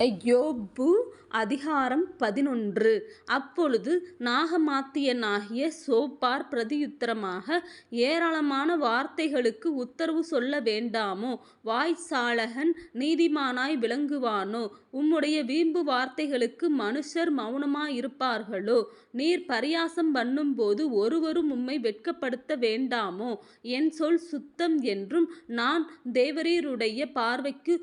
யோபு அதிகாரம் பதினொன்று. அப்பொழுது நாகமாத்தியனாகிய சோப்பார் பிரதியுத்தரமாக ஏராளமான வார்த்தைகளுக்கு உத்தரவு சொல்ல வேண்டாமோ வாய்சாலகன் நீதிமானாய் விளங்குவானோ உம்முடைய வீம்பு வார்த்தைகளுக்கு மனுஷர் மௌனமாயிருப்பார்களோ நீர் பரியாசம் பண்ணும்போது ஒருவரும் உம்மை வெட்கப்படுத்த வேண்டாமோ என் சொல் சுத்தம் என்றும் நான் தேவரீருடைய பார்வைக்கு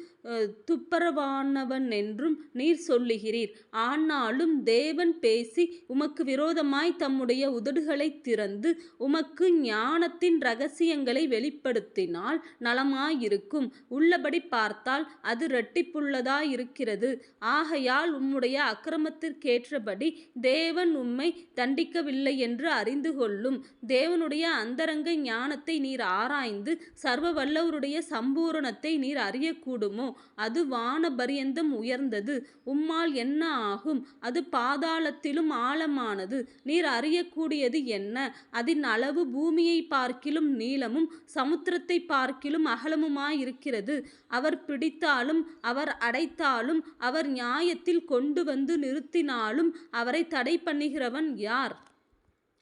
துப்பரவானவன் என்றும் நீர் சொல்லுகிறீர். ஆனாலும் தேவன் பேசி உமக்கு விரோதமாய் தம்முடைய உதடுகளை திறந்து உமக்கு ஞானத்தின் ரகசியங்களை வெளிப்படுத்தினால் நலமாயிருக்கும். உள்ளபடி பார்த்தால் அது இரட்டிப்புள்ளதாயிருக்கிறது. ஆகையால் உம்முடைய அக்கிரமத்திற்கேற்றபடி தேவன் உம்மை தண்டிக்கவில்லை என்று அறிந்து கொள்ளும் தேவனுடைய அந்தரங்க ஞானத்தை நீர் ஆராய்ந்து சர்வ வல்லவருடைய சம்பூரணத்தை நீர் அறியக்கூடுமோ? அது வானபரியந்தம் உயர்ந்தது. உம்மால் என்ன ஆகும்? அது பாதாளத்திலும் ஆழமானது. நீர் அறியக்கூடியது என்ன? அதன் அளவு பூமியை பார்க்கிலும் நீளமும் சமுத்திரத்தை பார்க்கிலும் அகலமுமாயிருக்கிறது. அவர் பிடித்தாலும் அவர் அடைத்தாலும் அவர் நியாயத்தில் கொண்டு வந்து நிறுத்தினாலும் அவரை தடை பண்ணுகிறவன் யார்?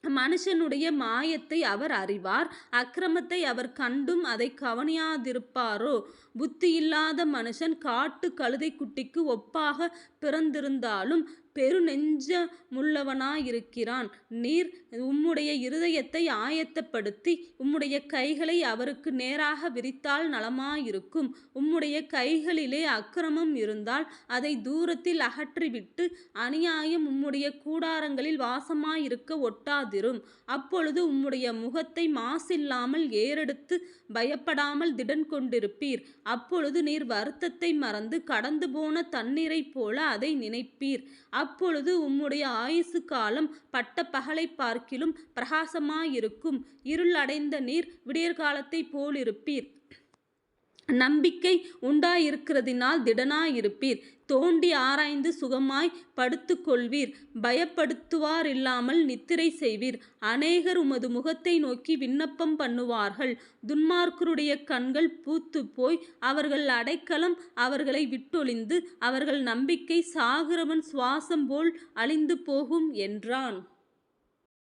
மனுஷனுடைய மாயத்தை அவர் அறிவார் அக்கிரமத்தை அவர் கண்டும் அதை கவனியாதிருப்பாரோ? புத்தியில்லாத மனுஷன் காட்டு கழுதை குட்டிக்கு ஒப்பாக பிறந்திருந்தாலும் பெருநெஞ்சமுள்ளவனாயிருக்கிறான் நீர் உம்முடைய இருதயத்தை ஆயத்தப்படுத்தி உம்முடைய கைகளை அவருக்கு நேராக விரித்தால் நலமாயிருக்கும். உம்முடைய கைகளிலே அக்கிரமம் இருந்தால் அதை தூரத்தில் அகற்றிவிட்டு அநியாயம் உம்முடைய கூடாரங்களில் வாசமாயிருக்க ஒட்டாதிரும். அப்பொழுது உம்முடைய முகத்தை மாசில்லாமல் ஏறெடுத்து பயப்படாமல் திடன் கொண்டிருப்பீர் அப்பொழுது நீர் வருத்தத்தை மறந்து கடந்து போன தண்ணீரைப் போல அதை நினைப்பீர். அப்பொழுது உம்முடைய ஆயுசு காலம் பட்ட பகலை பார்க்கிலும் பிரகாசமாயிருக்கும். இருள் அடைந்த நீர் விடியற்காலத்தைப் போலிருப்பீர். நம்பிக்கை உண்டாயிருக்கிறதினால் திடனாயிருப்பீர். தோண்டி ஆராய்ந்து சுகமாய் படுத்துக்கொள்வீர். பயப்படுத்துவாரில்லாமல் நித்திரை செய்வீர். அநேகர் உமது முகத்தை நோக்கி விண்ணப்பம் பண்ணுவார்கள். துன்மார்க்கருடைய கண்கள் பூத்து போய் அவர்கள் அடைக்கலம் அவர்களை விட்டொழிந்து அவர்கள் நம்பிக்கை சாகிறவன் சுவாசம் போல் அழிந்து போகும் என்றான்.